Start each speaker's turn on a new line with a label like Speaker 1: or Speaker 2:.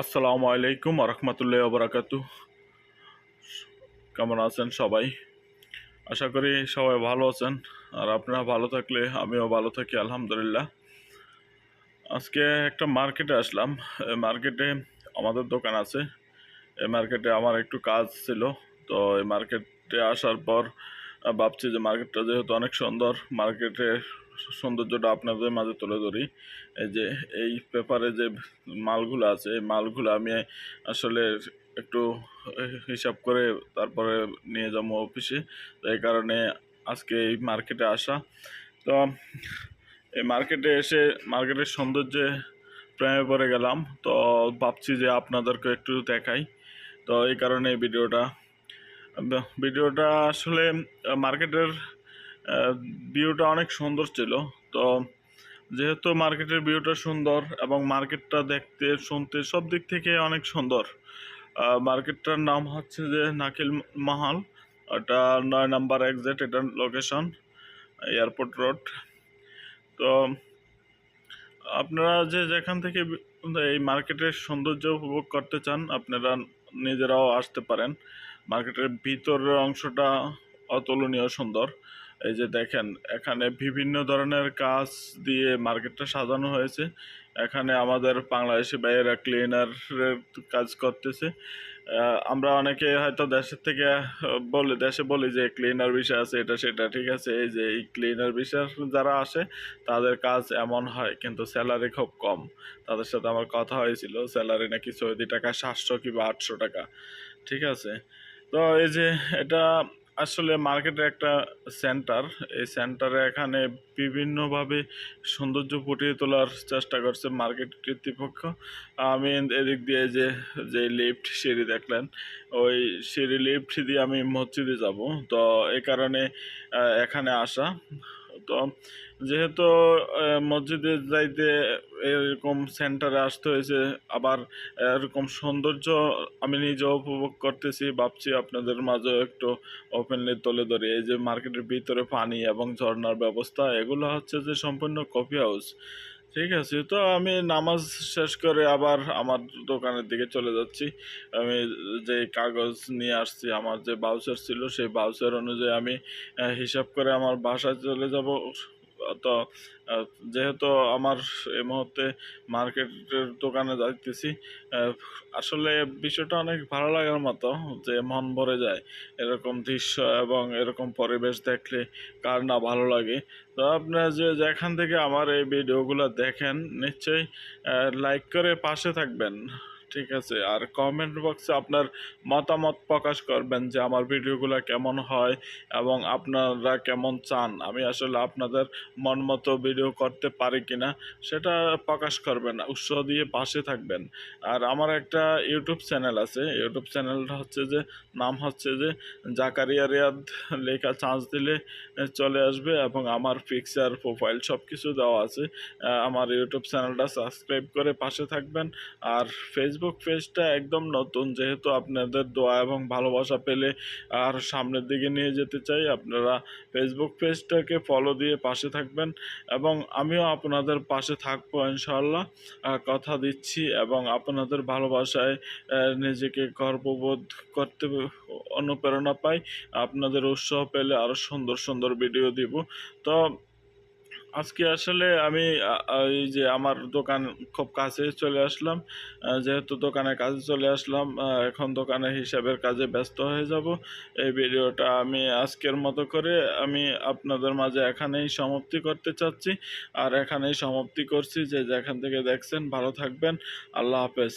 Speaker 1: আসসালামু আলাইকুম রহমতুল্লাহ বরাকাতু কেমন আছেন সবাই? আশা করি সবাই ভালো আছেন। আর আপনারা ভালো থাকলে আমিও ভালো থাকি, আলহামদুলিল্লাহ। আজকে একটা মার্কেটে আসলাম। মার্কেটে আমাদের দোকান আছে। এই মার্কেটে আমার একটু কাজ ছিল। তো এই মার্কেটে আসার পর ভাবছি যে মার্কেটটা যেহেতু অনেক সুন্দর মার্কেটের সৌন্দর্যটা আপনাদের মাঝে তুলে ধরি। এই যে, এই পেপারে যে মালগুলো আছে, এই মালগুলো আমি আসলে একটু হিসাব করে তারপরে নিয়ে যাব অফিসে তো এই কারণে আজকে এই মার্কেটে আসা। তো, এই মার্কেটে এসে মার্কেটের সৌন্দর্যে প্রেমে পড়ে গেলাম। তো ভাবছি যে আপনাদেরকে একটু দেখাই। তো এই কারণে ভিডিওটা ভিডিওটা আসলে মার্কেটের ভিউটা অনেক সুন্দর ছিল। তো যেহেতু মার্কেটের ভিউটা সুন্দর এবং মার্কেটটা দেখতে, শুনতে সব দিক থেকে অনেক সুন্দর মার্কেটটার নাম হচ্ছে যে নাকিল মাহাল। ওটা নয় নাম্বার এক্সাক্ট এটার লোকেশন এয়ারপোর্ট রোড তো আপনারা যে যেখান থেকে এই মার্কেটের সৌন্দর্য উপভোগ করতে চান, আপনারা নিজেরাও আসতে পারেন। মার্কেটের ভিতরের অংশটা অতুলনীয় সুন্দর। এই যে দেখেন, এখানে বিভিন্ন ধরনের কাজ দিয়ে মার্কেটটা সাজানো হয়েছে। এখানে আমাদের বাংলাদেশি ভাইয়েরা ক্লিনারের কাজ করতেছে। আমরা অনেকে হয়তো দেশের থেকে বলে, দেশে বলি যে ক্লিনার বিষয় আছে, এটা সেটা ঠিক আছে। এই যে এই ক্লিনার বিষয় যারা আসে, তাদের কাজ এমন হয়, কিন্তু স্যালারি খুব কম। তাদের সাথে আমার কথা হয়েছিল, স্যালারি নাকি সৌদি টাকা, সাতশো কিংবা আটশো টাকা। ঠিক আছে? তো এই যে এটা আসলে মার্কেটের একটা সেন্টার। এই সেন্টারে এখানে বিভিন্নভাবে সৌন্দর্য ফুটিয়ে তোলার চেষ্টা করছে মার্কেট কর্তৃপক্ষ। আমি এদিক দিয়ে যে যে লিফট সিঁড়ি দেখলেন, ওই সিঁড়ি লিফট দিয়ে আমি মসজিদে যাব। তো এই কারণে এখানে আসা। তো যেহেতু মসজিদে যাইতে এরকম সেন্টারে আসতে হয়েছে, আবার এরকম সৌন্দর্য আমি নিজেও উপভোগ করতেছি, ভাবছি আপনাদের মাঝেও একটু ওপেনলি তুলে ধরি। এই যে মার্কেটের ভিতরে পানি এবং ঝর্নার ব্যবস্থা, এগুলো হচ্ছে যে সম্পূর্ণ কফি হাউস ঠিক আছে, তো আমি নামাজ শেষ করে আবার আমার দোকানের দিকে চলে যাচ্ছি। আমি যে কাগজ নিয়ে আসছি, আমার যে বাউচার ছিল, সেই বাউচার অনুযায়ী আমি হিসাব করে আমার বাসায় চলে যাব। তো যেহেতু আমার এই মুহূর্তে মার্কেটের দোকানে যাইতেছি আসলে বিষয়টা অনেক ভালো লাগার মতো যে মন ভরে যায় এরকম দৃশ্য এবং এরকম পরিবেশ দেখলে কার না ভালো লাগে। তো আপনারা যে যেখান থেকে আমার এই ভিডিওগুলো দেখেন, নিশ্চয়ই লাইক করে পাশে থাকবেন। ঠিক আছে। আর কমেন্ট বক্সে আপনার মতামত প্রকাশ করবেন যে আমার ভিডিওগুলো কেমন হয় এবং আপনারা কেমন চান। আমি আসলে আপনাদের মন মতো ভিডিও করতে পারি কিনা সেটা প্রকাশ করবেন উৎসাহ দিয়ে পাশে থাকবেন। আর আমার একটা ইউটিউব চ্যানেল আছে। ইউটিউব চ্যানেলটা হচ্ছে যে, নাম হচ্ছে যে জাকারিয়া রিয়াদ লেখা চান্স দিলে চলে আসবে এবং আমার পিকচার প্রোফাইল সব কিছু দেওয়া আছে। আমার ইউটিউব চ্যানেলটা সাবস্ক্রাইব করে পাশে থাকবেন। আর ফেসবুক পেজটা একদম নতুন। যেহেতু আপনাদের দোয়া এবং ভালোবাসা পেলে আর সামনের দিকে নিয়ে যেতে চাই, আপনারা ফেসবুক পেজটাকে ফলো দিয়ে পাশে থাকবেন এবং আমিও আপনাদের পাশে থাকব ইনশাল্লাহ কথা দিচ্ছি এবং আপনাদের ভালোবাসায় নিজেকে গর্ববোধ করতে অনুপ্রেরণা পাই। আপনাদের উৎসাহ পেলে আরও সুন্দর সুন্দর ভিডিও দিব। তো আজকে আসলে আমি এই যে আমার দোকান খুব কাছে চলে আসলাম। যেহেতু দোকানের কাছে চলে আসলাম এখন দোকানের হিসাবের কাজে ব্যস্ত হয়ে যাব। এই ভিডিওটা আমি আজকের মতো করে আমি আপনাদের মাঝে এখানেই সমাপ্তি করতে চাচ্ছি। আর এখানেই সমাপ্তি করছি যে যেখান থেকে দেখছেন, ভালো থাকবেন। আল্লাহ হাফেজ।